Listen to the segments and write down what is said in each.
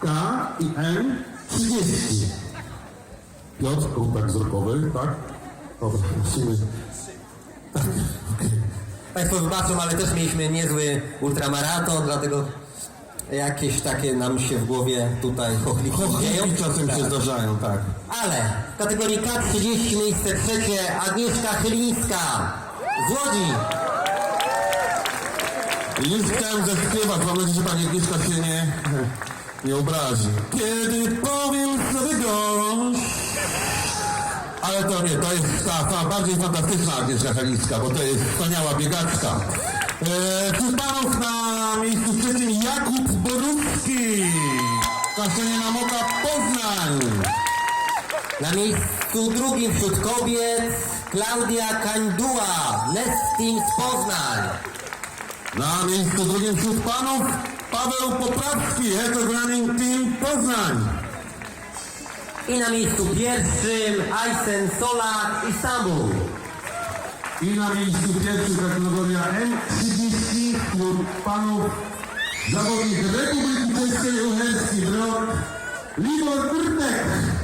K i M 30. Piotr, kontakt wzrokowy, tak? Dobra, musimy... Państwo wybaczą, ale też mieliśmy niezły ultramaraton, dlatego jakieś takie nam się w głowie tutaj chochliki dzieją. Czasem się Tak. zdarzają, tak. Ale w kategorii K30 miejsce trzecie Agnieszka Chylińska z Łodzi. Już chciałem zaśpiewać, mam nadzieję, że pani Agnieszka się nie, nie obrazi. Kiedy powiem sobie gość... Ale to nie, to jest ta, ta bardziej fantastyczna Agnieszka Halicka, bo to jest wspaniała biegaczka. E, panów na miejscu trzecim Jakub Borowski. Kaszenie Moka Poznań. Na miejscu drugim wśród kobiet Klaudia Kańduła, Nestin z Poznań. Na miejscu drugim wśród panów Paweł Poprawski, Eco Running Team Poznań. I na miejscu pierwszym Aysen Solak Istanbul. I na miejscu pierwszym kategoria M30 wśród panów zawodnik Republiki Czeskiej Uherski Brok Libor Kurtek.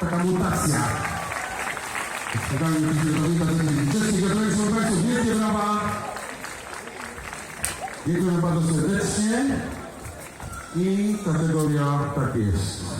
Taka mutacja. Szukamy Czeski gratuluję Szanowni Państwo, wielkie brawa. Dziękuję bardzo serdecznie. I kategoria tak jest.